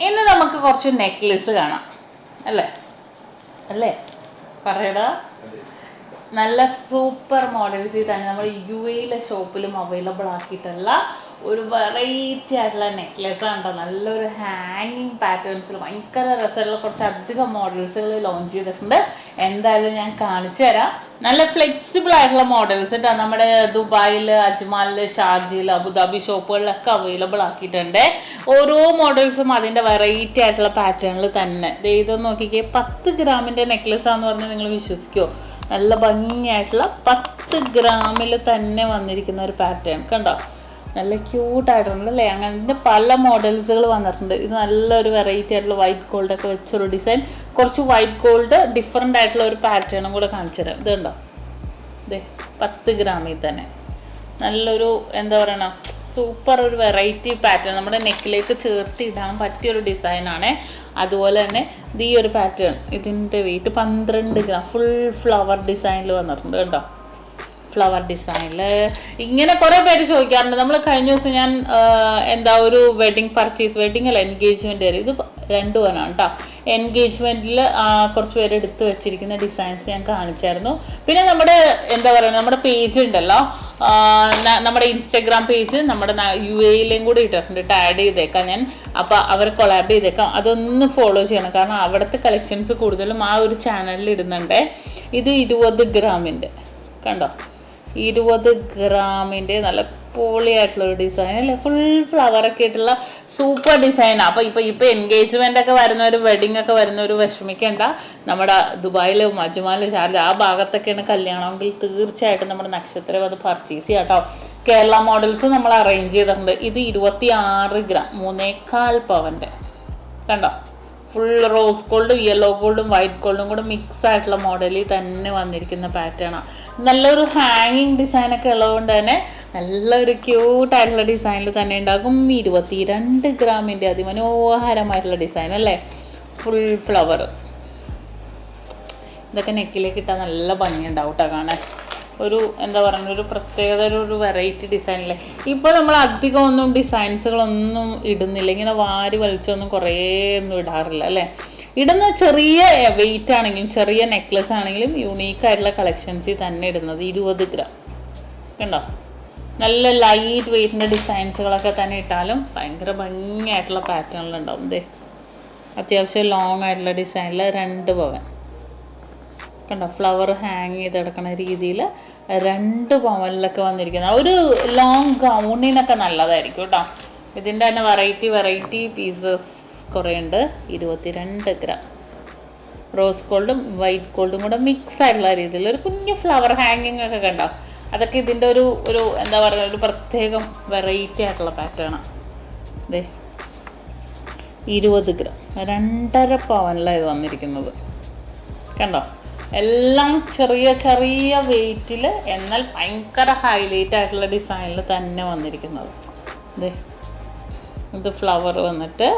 ഇന്ന് നമുക്ക് കുറച്ച് നെക്ലെസ് കാണാം. അല്ലേ? അല്ലേ? പറയടാ. നല്ല സൂപ്പർ മോഡൽസ് തന്നെ. നമ്മൾ യു എയിലെ ഷോപ്പിലും അവൈലബിൾ ആക്കിയിട്ടുള്ള ഒരു വെറൈറ്റി ആയിട്ടുള്ള നെക്ലെസ് ആണ് നല്ലൊരു ഹാങ്ങിങ് പാറ്റേൺസിൽ ഭയങ്കര രസമുള്ള കുറച്ച് അധികം മോഡൽസുകൾ ലോഞ്ച് ചെയ്തിട്ടുണ്ട്. എന്തായാലും ഞാൻ കാണിച്ചു തരാം. നല്ല ഫ്ലെക്സിബിൾ ആയിട്ടുള്ള മോഡൽസ് കേട്ടോ നമ്മുടെ ദുബായിൽ അജ്മാലിൽ ഷാർജയിൽ അബുദാബി ഷോപ്പുകളിലൊക്കെ അവൈലബിൾ ആക്കിയിട്ടുണ്ട്. ഓരോ മോഡൽസും അതിന്റെ വെറൈറ്റി ആയിട്ടുള്ള പാറ്റേണിൽ തന്നെ. ഇതൊന്ന് നോക്കിക്കേ. പത്ത് ഗ്രാമിന്റെ നെക്ലെസ് ആണെന്ന് പറഞ്ഞാൽ നിങ്ങൾ വിശ്വസിക്കുമോ നല്ല ഭംഗിയായിട്ടുള്ള പത്ത് ഗ്രാമിൽ തന്നെ വന്നിരിക്കുന്ന ഒരു പാറ്റേൺ കണ്ടോ? നല്ല ക്യൂട്ടായിട്ടുണ്ട് അല്ലേ? അങ്ങനത്തെ പല മോഡൽസുകൾ വന്നിട്ടുണ്ട്. ഇത് നല്ലൊരു വെറൈറ്റി ആയിട്ടുള്ള വൈറ്റ് ഗോൾഡ് ഒക്കെ വെച്ചൊരു ഡിസൈൻ കുറച്ച് വൈറ്റ് ഗോൾഡ് ഡിഫറെന്റ് ആയിട്ടുള്ള ഒരു പാറ്റേണും കൂടെ കാണിച്ചു തരാം. ഇതുണ്ടോ ഇതേ പത്ത് ഗ്രാമിൽ തന്നെ. നല്ലൊരു എന്താ പറയണ സൂപ്പർ ഒരു വെറൈറ്റി പാറ്റേൺ. നമ്മുടെ നെക്കിലേക്ക് ചേർത്ത് ഇടാൻ പറ്റിയ ഒരു ഡിസൈനാണ് അതുപോലെ തന്നെ ഈ ഒരു പാറ്റേൺ. ഇതിന്റെ വെയിറ്റ് പന്ത്രണ്ട് ഗ്രാം. ഫുൾ ഫ്ലവർ ഡിസൈനിൽ വന്നിട്ടുണ്ട് കേട്ടോ. ഫ്ലവർ ഡിസൈനിൽ ഇങ്ങനെ കുറേ പേര് ചോദിക്കാറുണ്ട്. നമ്മൾ കഴിഞ്ഞ ദിവസം ഞാൻ എന്താ ഒരു വെഡിങ് പർച്ചേസ് വെഡിങ് അല്ല എൻഗേജ്മെന്റ് വരെ ഇത് രണ്ടു പേരാണ് കേട്ടോ എൻഗേജ്മെന്റിൽ കുറച്ച് പേര് എടുത്തു വെച്ചിരിക്കുന്ന ഡിസൈൻസ് ഞാൻ കാണിച്ചായിരുന്നു. പിന്നെ നമ്മുടെ എന്താ പറയുക നമ്മുടെ പേജ് ഉണ്ടല്ലോ. നമ്മുടെ ഇൻസ്റ്റഗ്രാം പേജ് നമ്മുടെ യു എയിലേയും കൂടി ഇട്ടിട്ടുണ്ട്. ആഡ് ചെയ്തേക്കാം ഞാൻ. അപ്പോൾ അവർ കൊളാബ് ചെയ്തേക്കാം. അതൊന്ന് ഫോളോ ചെയ്യണം. കാരണം അവിടുത്തെ കളക്ഷൻസ് കൂടുതലും ആ ഒരു ചാനലിൽ ഇടുന്നുണ്ട്. ഇത് ഇരുപത് ഗ്രാമിന്റെ കണ്ടോ? ഇരുപത് ഗ്രാമിന്റെ നല്ല പോളിയായിട്ടുള്ള ഒരു ഡിസൈൻ അല്ലേ? ഫുൾ ഫ്ലവർ ഒക്കെ ആയിട്ടുള്ള സൂപ്പർ ഡിസൈനാണ് അപ്പോൾ ഇപ്പോൾ ഇപ്പോൾ എൻഗേജ്മെന്റ് ഒക്കെ വരുന്ന ഒരു വെഡിങ് ഒക്കെ വരുന്ന ഒരു വിഷമിക്കേണ്ട. നമ്മുടെ ദുബായിൽ മജുമാൽ ചാർജ് ആ ഭാഗത്തൊക്കെയാണ് കല്യാണമെങ്കിൽ തീർച്ചയായിട്ടും നമ്മുടെ നക്ഷത്രം അത് പർച്ചേസ് ചെയ്യാം കേട്ടോ കേരള മോഡൽസ് നമ്മൾ അറേഞ്ച് ചെയ്തിട്ടുണ്ട്. ഇത് ഇരുപത്തി ആറ് ഗ്രാം മൂന്നേക്കാൽ പവന്റെ കണ്ടോ ഫുൾ റോസ് ഗോൾഡും യെല്ലോ ഗോൾഡും വൈറ്റ് ഗോൾഡും കൂടെ മിക്സ് ആയിട്ടുള്ള മോഡലിൽ തന്നെ വന്നിരിക്കുന്ന പാറ്റേണാണ് നല്ലൊരു ഹാങ്ങിങ് ഡിസൈനൊക്കെ ഉള്ളതുകൊണ്ട് തന്നെ നല്ലൊരു ക്യൂട്ടായിട്ടുള്ള ഡിസൈനിൽ തന്നെ ഉണ്ടാകും. ഇരുപത്തി രണ്ട് ഗ്രാമിന്റെ അതിമനോഹരമായിട്ടുള്ള ഡിസൈൻ അല്ലേ? ഫുൾ ഫ്ലവർ ഇതൊക്കെ നെക്കിലേക്ക് ഇട്ടാൽ നല്ല ഭംഗിയുണ്ടാവും കേട്ടോ കാണാൻ. ഒരു എന്താ പറയുക ഒരു പ്രത്യേകത ഒരു- വെറൈറ്റി ഡിസൈനില്ലേ ഇപ്പോൾ നമ്മൾ അധികം ഒന്നും ഡിസൈൻസുകളൊന്നും ഇടുന്നില്ല. ഇങ്ങനെ വാരി വലിച്ചൊന്നും കുറേ ഒന്നും ഇടാറില്ല അല്ലേ? ഇടുന്ന ചെറിയ വെയിറ്റ് ആണെങ്കിലും ചെറിയ നെക്ലസ് ആണെങ്കിലും യുണീക്ക് ആയിട്ടുള്ള കളക്ഷൻസിൽ തന്നെ ഇടുന്നത് ഇരുപത് ഗ്രാം. കണ്ടോ? നല്ല ലൈറ്റ് വെയ്റ്റിന്റെ ഡിസൈൻസുകളൊക്കെ തന്നെ ഇട്ടാലും ഭയങ്കര ഭംഗിയായിട്ടുള്ള പാറ്റേണിലുണ്ടാവും ഇതേ അത്യാവശ്യം ലോങ് ആയിട്ടുള്ള ഡിസൈനിൽ രണ്ട് പവൻ. കണ്ടോ? ഫ്ലവർ ഹാങ് ചെയ്ത് കിടക്കുന്ന രീതിയിൽ രണ്ട് പവനിലൊക്കെ വന്നിരിക്കുന്ന ഒരു ലോങ് ഗൗണിനൊക്കെ നല്ലതായിരിക്കും കേട്ടോ. ഇതിന്റെ തന്നെ വെറൈറ്റി വെറൈറ്റി പീസസ് കുറേ ഉണ്ട്. ഇരുപത്തിരണ്ട് ഗ്രാം റോസ് ഗോൾഡും വൈറ്റ് ഗോൾഡും കൂടെ മിക്സ് ആയിട്ടുള്ള രീതിയിൽ ഒരു കുഞ്ഞ് ഫ്ലവർ ഹാങ്ങിങ് ഒക്കെ കണ്ടോ? അതൊക്കെ ഇതിന്റെ ഒരു ഒരു എന്താ പറയുക ഒരു പ്രത്യേകം വെറൈറ്റി ആയിട്ടുള്ള പാറ്റേണാണ് ദേ ഇരുപത് ഗ്രാം രണ്ടര പവനിലാണ് ഇത് വന്നിരിക്കുന്നത്. കണ്ടോ? എല്ലാം ചെറിയ ചെറിയ വെയിറ്റിൽ എന്നാൽ ഭയങ്കര ഹൈലൈറ്റ് ആയിട്ടുള്ള ഡിസൈനിൽ തന്നെ വന്നിരിക്കുന്നത്. ദേ ഇത് ഫ്ലവർ വന്നിട്ട്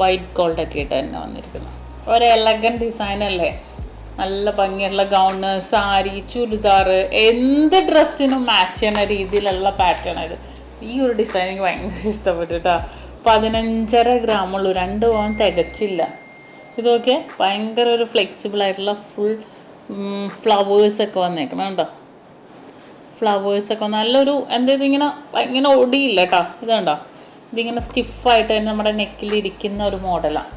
വൈറ്റ് ഗോൾഡൊക്കെ ഇട്ട് തന്നെ വന്നിരിക്കുന്നത് ഒരു എലഗൻ ഡിസൈൻ അല്ലേ? നല്ല ഭംഗിയുള്ള ഗൗണ് സാരി ചുരിദാർ എന്ത് ഡ്രസ്സിനും മാച്ച് ചെയ്യുന്ന രീതിയിലുള്ള പാറ്റേൺ ഇത്. ഈ ഒരു ഡിസൈൻ എനിക്ക് ഭയങ്കര ഇഷ്ടപ്പെട്ടു കേട്ടോ പതിനഞ്ചര ഗ്രാമുള്ളൂ രണ്ട് പോകാൻ തികച്ചില്ല. ഇതൊക്കെ ഭയങ്കര ഒരു ഫ്ലെക്സിബിൾ ആയിട്ടുള്ള ഫുൾ ഫ്ലവേഴ്സൊക്കെ വന്നേക്കണം കേട്ടോ ഫ്ലവേഴ്സൊക്കെ നല്ലൊരു എന്താ ഇതിങ്ങനെ ഇങ്ങനെ ഒടിയില്ല കേട്ടോ ഇതുണ്ടോ ഇതിങ്ങനെ സ്റ്റിഫായിട്ട് തന്നെ നമ്മുടെ നെക്കിൽ ഇരിക്കുന്ന ഒരു മോഡലാണ്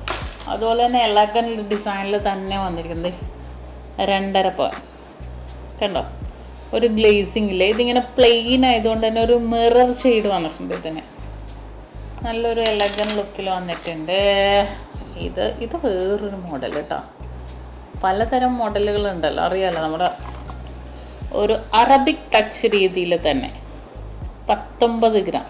അതുപോലെ തന്നെ എലഗൻ ഡിസൈനിൽ തന്നെ വന്നിരിക്കുന്നത്. രണ്ടര പവൻ. കണ്ടോ? ഒരു ഗ്ലേസിംഗ് ഇല്ലേ? ഇതിങ്ങനെ പ്ലെയിൻ ആയതുകൊണ്ട് തന്നെ ഒരു മിറർ ഷെയ്ഡ് വന്നിട്ടുണ്ട് ഇതിന്. നല്ലൊരു എലഗൻ ലുക്കിൽ വന്നിട്ടുണ്ട്. ഇത് ഇത് വേറൊരു മോഡൽ കേട്ടോ പലതരം മോഡലുകൾ ഉണ്ടല്ലോ. അറിയാലോ നമ്മുടെ ഒരു അറബിക് ടച്ച് രീതിയിൽ തന്നെ. പത്തൊമ്പത് ഗ്രാം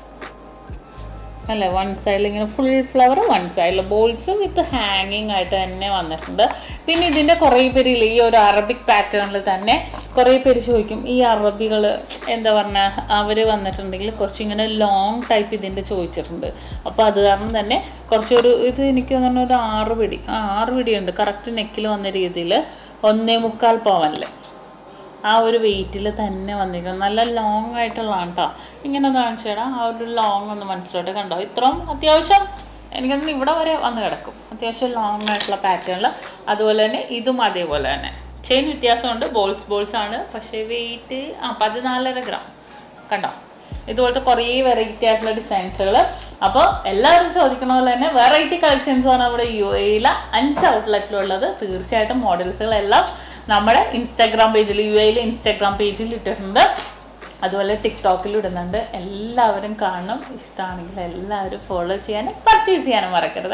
അല്ലേ? വൺ സൈഡിൽ ഇങ്ങനെ ഫുൾ ഫ്ലവർ വൺ സൈഡിൽ ബോൾസ് വിത്ത് ഹാങ്ങിങ് ആയിട്ട് തന്നെ വന്നിട്ടുണ്ട്. പിന്നെ ഇതിന്റെ കുറേ പേര് ഈ ഒരു അറബിക് പാറ്റേണിൽ തന്നെ കുറേ പേര് ചോദിക്കും ഈ അറബികൾ എന്താ പറഞ്ഞാൽ അവർ വന്നിട്ടുണ്ടെങ്കിൽ കുറച്ചിങ്ങനെ ലോങ് ടൈപ്പ് ഇതിന്റെ ചോദിച്ചിട്ടുണ്ട്. അപ്പോൾ അത് കാരണം തന്നെ കുറച്ചൊരു ഇത് എനിക്ക് തോന്നുന്നു ഒരു ആറ് പിടി ആ ആറ് പിടിയുണ്ട്. കറക്റ്റ് നെക്കിൽ വന്ന രീതിയിൽ ഒന്നേ മുക്കാൽ പവനിൽ ആ ഒരു വെയിറ്റിൽ തന്നെ വന്നിരിക്കുന്നത്. നല്ല ലോങ് ആയിട്ടുള്ളതാണ് കേട്ടോ ഇങ്ങനെ ഒന്ന് തരാം. ആ ഒരു ലോങ് ഒന്ന് മനസ്സിലോട്ട് കണ്ടോ? ഇത്രയും അത്യാവശ്യം എനിക്കൊന്ന് ഇവിടെ വരെ വന്ന് കിടക്കും. അത്യാവശ്യം ലോങ് ആയിട്ടുള്ള പാറ്റേണിൽ അതുപോലെ തന്നെ ഇതും അതേപോലെ തന്നെ. ചെയിൻ വ്യത്യാസമുണ്ട്. ബോൾസ് ബോൾസ് ആണ്. പക്ഷേ വെയിറ്റ് ആ പതിനാലര ഗ്രാം കണ്ടോ? ഇതുപോലത്തെ കുറേ വെറൈറ്റി ആയിട്ടുള്ള ഡിസൈൻസുകൾ അപ്പോൾ എല്ലാവരും ചോദിക്കണ പോലെ തന്നെ വെറൈറ്റി കളക്ഷൻസ് ആണ് നമ്മുടെ യു എയിലെ അഞ്ച് ഔട്ട്ലെറ്റിലുള്ളത് തീർച്ചയായിട്ടും മോഡൽസുകളെല്ലാം നമ്മുടെ ഇൻസ്റ്റാഗ്രാം പേജിൽ യു എയിലെ ഇൻസ്റ്റാഗ്രാം പേജിൽ ഇട്ടിട്ടുണ്ട്. അതുപോലെ ടിക്ടോക്കിൽ ഇടുന്നുണ്ട്. എല്ലാവരും കാണണം. ഇഷ്ടമാണെങ്കിൽ എല്ലാവരും ഫോളോ ചെയ്യാനും പർച്ചേസ് ചെയ്യാനും മറക്കരുത്.